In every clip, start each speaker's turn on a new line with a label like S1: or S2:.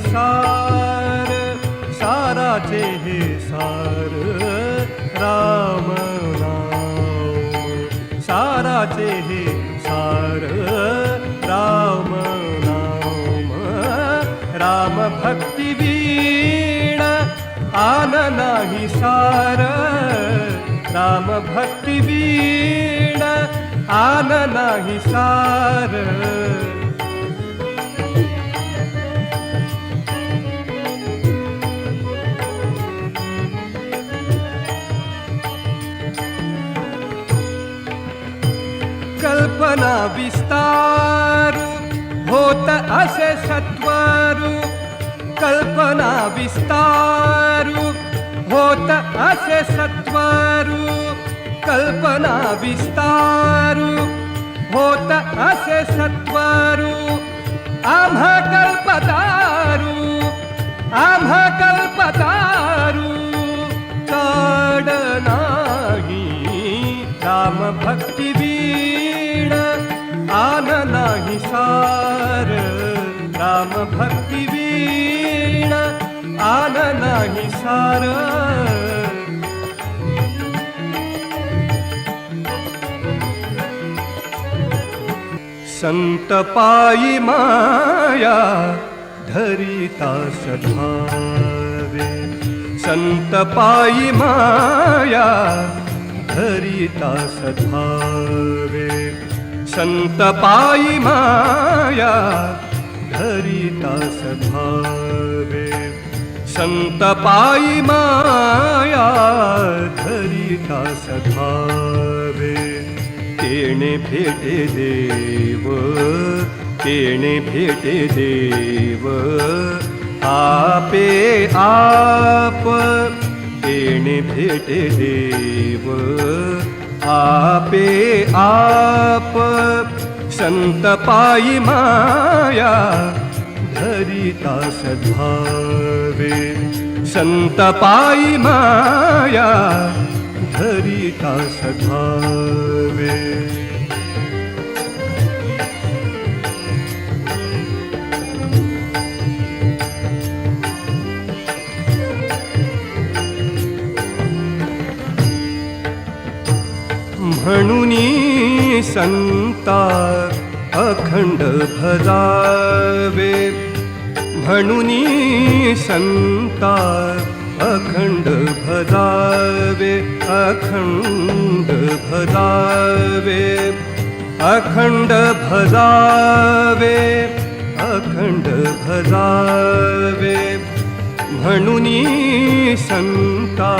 S1: सार साराचे हे सार राम नाम. साराचे हे सार राम नाम. राम भक्ती वीण आन नाही सार. राम भक्ती वीण आन नाही सार. कल्पना विस्तार. होत असे सत्वारू कल्पना विस्तारू. होत असे सत्वारू कल्पना विस्तारू. होत असे सत्वारू आम्हा कल्पतारू आम्हा कल्पतारू. चढ नाही राम भक्ती संसार सार राम भक्ती वीण आन नाही सार. संत पायी माया धरिता सधावे. संत पायी माया धरिता सधावे. संत पायी माया धरिता सधावे संत पायी माया धरिता सधावे तेणे भेटे देव तेणे भेटे देव. आपे आप तेणे भेटे देव. आपे आप संत पायी माया धरिता सद्भावे। संत पायी माया धरिता सद्भावे। म्हणून संता अखंड भजावे म्हणून संता अखंड भजावे अखंड भजावे अखंड भजावे अखंड भजावे म्हणून संता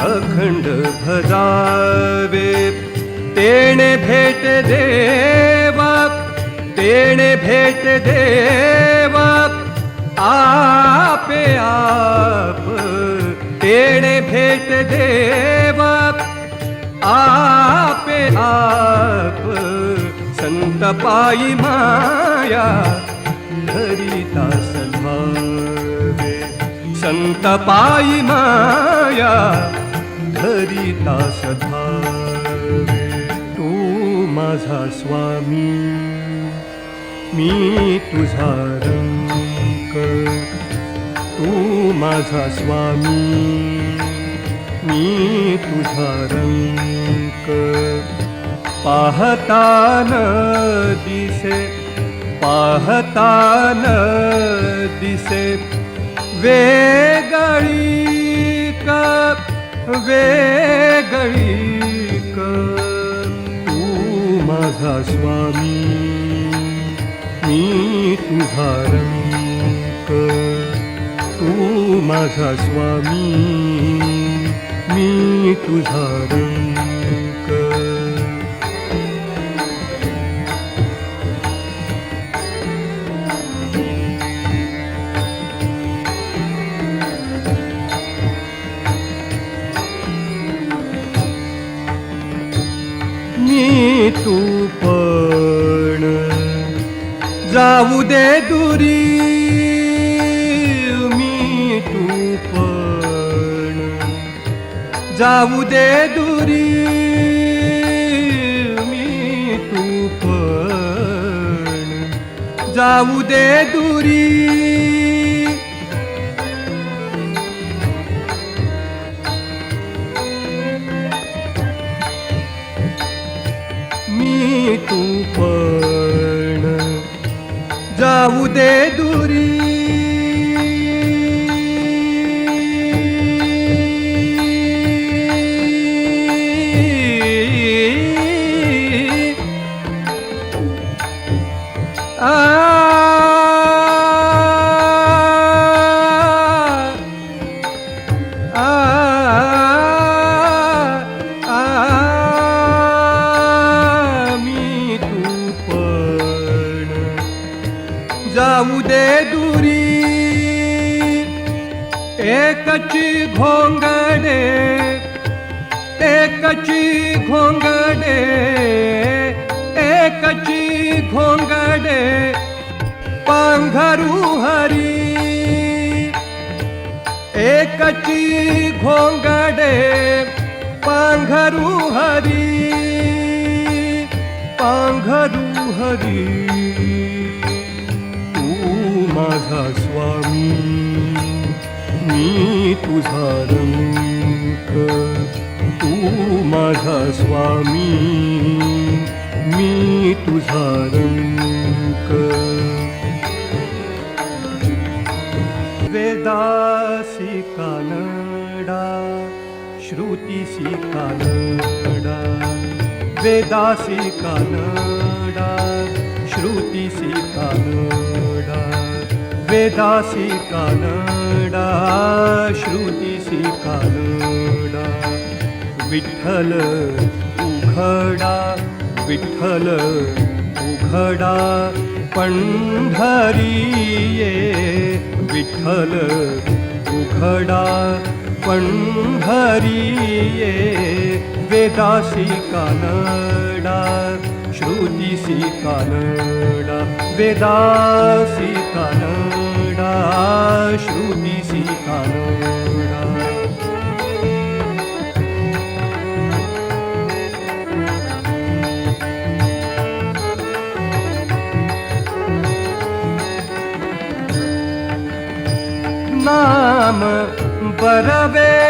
S1: अखंड भजावे। तेणे भेट देवा तेणे भेट देवा आपे आप। तेणे भेट देवा आपे आप। संत पायी माया धरिता सद्भावे संत पायी माया धरिता सद्भावे तू माझा स्वामी मी तुझा रंक तू माझा स्वामी मी तुझा रंक पाहतान दिसे पाहतान दिसे वेगळी कप वेगळी क तू माझा स्वामी मी तुझा रंग तू माझा स्वामी मी तुझा रंग मी तू पण जाऊ दे दुरी मी तू पण जाऊ दे दुरी मी तू पण जाऊ दे दुरी मी तू पण जाऊ दे जाऊ दे दुरी. एकची घोंगडे एकची घोंगडे एकची घोंगडे पांघरू हरी एकची घोंगडे पांघरू हरी पांघरू हरी. तू माझा स्वामी मी तुझा रंक तू माझा स्वामी मी तुझा रंक वेदासी कानडा श्रुतीसी कानडा वेदासी कानडा श्रुतीसी कानडा वेदासी कानडा श्रुतीसी कानडा। विठ्ठल उघडा विठ्ठल उघडा पंढरी ये विठ्ठल उघडा पंढरी ये वेदासी कानडा श्रुतीसी कानडा वेदासी कानडा श्रुतीसी कानडा नाम what a baby.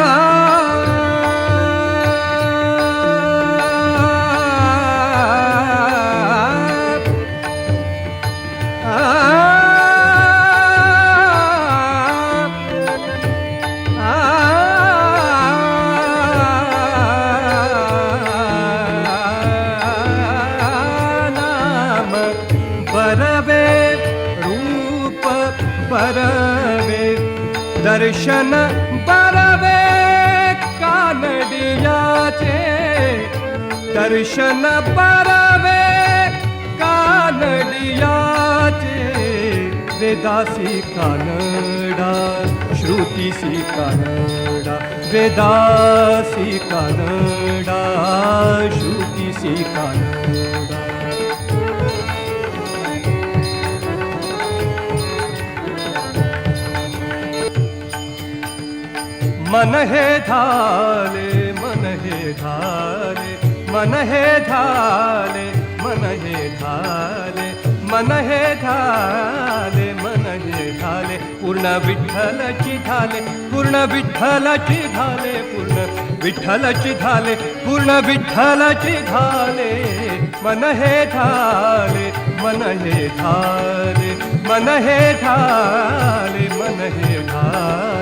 S1: परमे काने दर्शन परमे कानडिया वेदा सि काडा श्रुति सि कनरा वेदासि कनरा श्रुति सि का मन हे धाले मन हे धाले मन हे धाले मन हे झाले मन हे झाले मन हे झाले पूर्ण विठ्ठलची झाले पूर्ण विठ्ठलाची झाले पूर्ण विठ्ठलाची झाले पूर्ण विठ्ठलाची झाले मन हे झाले मन हे झाले मन हे झाले मन हे झाले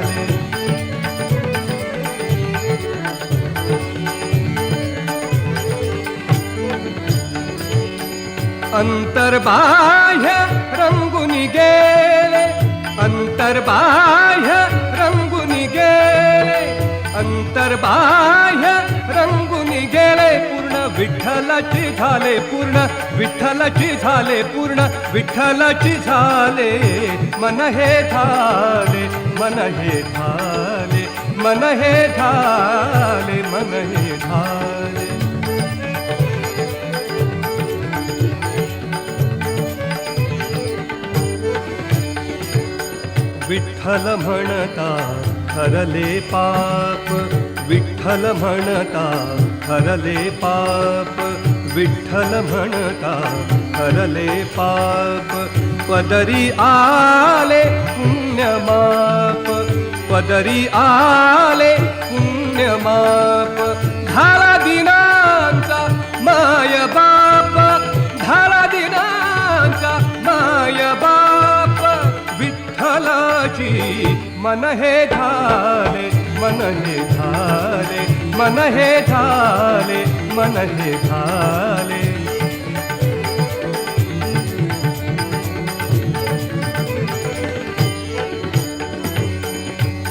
S1: अंतर्बाह्य रंगुनी गेले अंतर्बाह्य रंगुनी गेले अंतर्बाह्य रंगुनी गेले पूर्ण विठ्ठलाची झाले पूर्ण विठ्ठलाची झाले पूर्ण विठ्ठलाची झाले मन हे झाले मन हे झाले मन हे झाले मन हे झाले. विठ्ठल म्हणता खरले पाप. विठ्ठल म्हणता खरले पाप. विठ्ठल म्हणता खरले पाप. पदरी आले पुण्यमाप. पदरी आले पुण्यमाप. झाला मन हे झाले मन हे झाले मन हे झाले मन हे झाले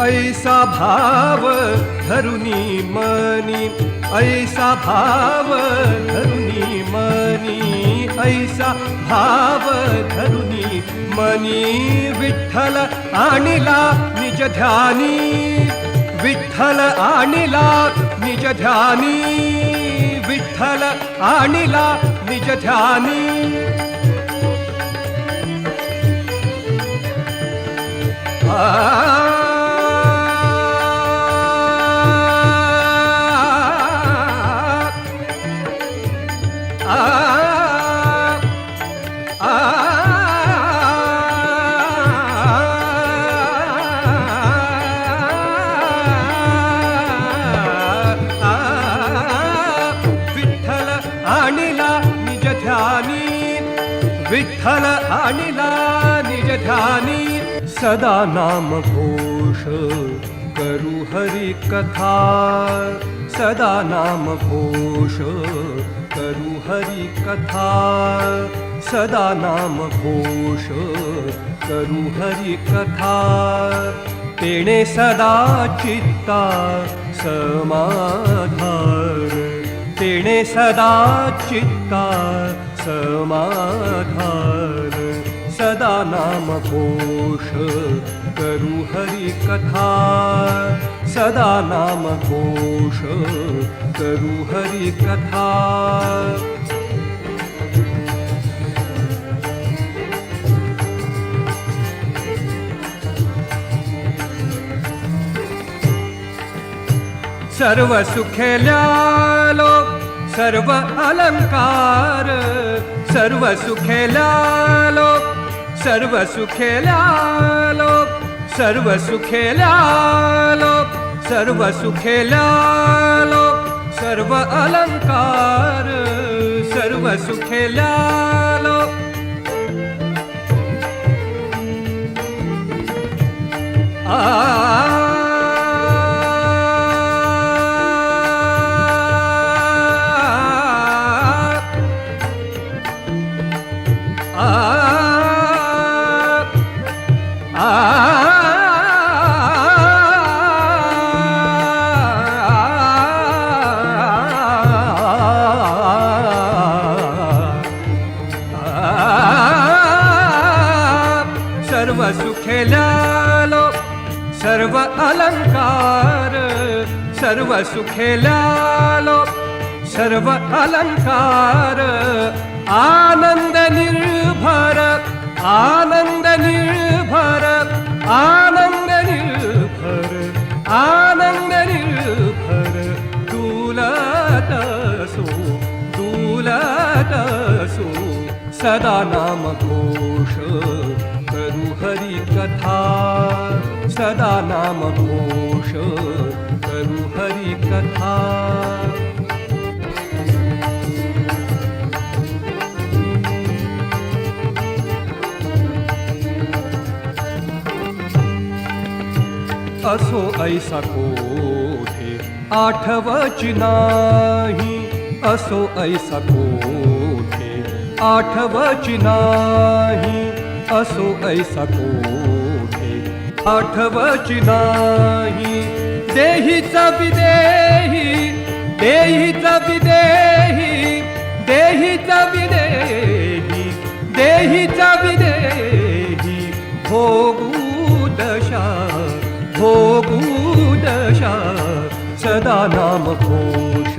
S1: ऐसा भाव धरुनी मनी ऐसा भाव धरुनी मनी ऐसा भाव धरुनी मनी विठ्ठल आणिला निज ध्यानी विठ्ठल आणिला निज ध्यानी विठ्ठल आणिला निज ध्यानी. आ विठ्ठल आणिला निज ध्यानी सदा नाम घोष करू हरी कथा. सदा नाम घोष करू हरी कथा. सदा नाम घोष करू हरी कथा. तेणे सदा चित्ता समाधान तेणे सदा चित्ता समाधान। सदा नाम घोष करू कथा। सदा नाम घोष करू कथा। सर्व सुखेल्यालो सर्व अलंकार सर्व सुखेल्यालो सर्व सुखेल्यालो सर्व सुखेल्यालो सर्व सुखेल्यालो सर्व अलंकार सर्व सुखेल्यालो आ सर्व अलंकार सर्व सुखेल्यालो सर्व अलंकार आनंद निर्भर आनंद निर्भर आनंद निर्भर आनंद निर्भर। दुलत सो दुलत सदा नाम घोष कथा सदा नाम घोष करू हरी कथा। असो ऐसा कोठे आठवची नाही असो ऐसा कोठे आठवची नाही असो ऐसा कोठे आठवची नाही. देहीचा विदेही देहीचा विदेही देहीचा विदेही देहीचा विदेही. भोगू दशा भोगू दशा सदा नाम घोष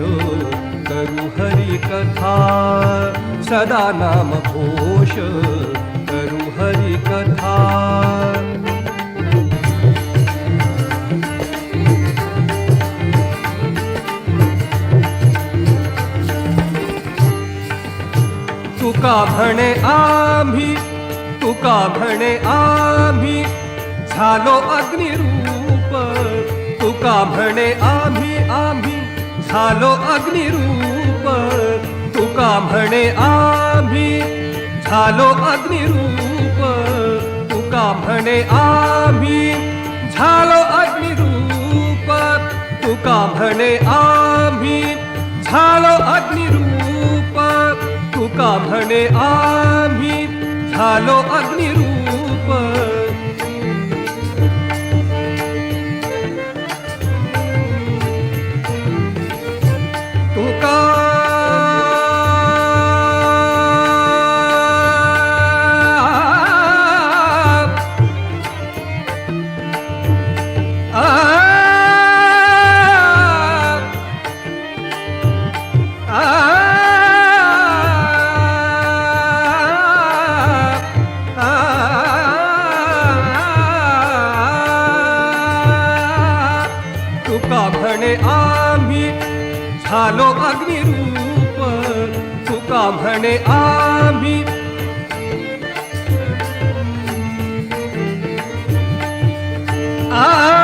S1: करू हरी कथा. सदा नाम घोष करू हरी कथा. तुका म्हणे आम्ही तुका म्हणे आम्ही झालो अग्निरूप. तुका म्हणे आम्ही आम्ही झालो अग्निरूप. तुका म्हणे आम्ही झालो अग्निरूप. तुका म्हणे आम्ही झालो अग्निरूप. तुका म्हणे आम्ही झालो अग्निरूप. का म्हणे आम्ही झालो अग्निरूप? म्हणे आम्ही झालो अग्निरूप. तुका म्हणे आम्ही. आ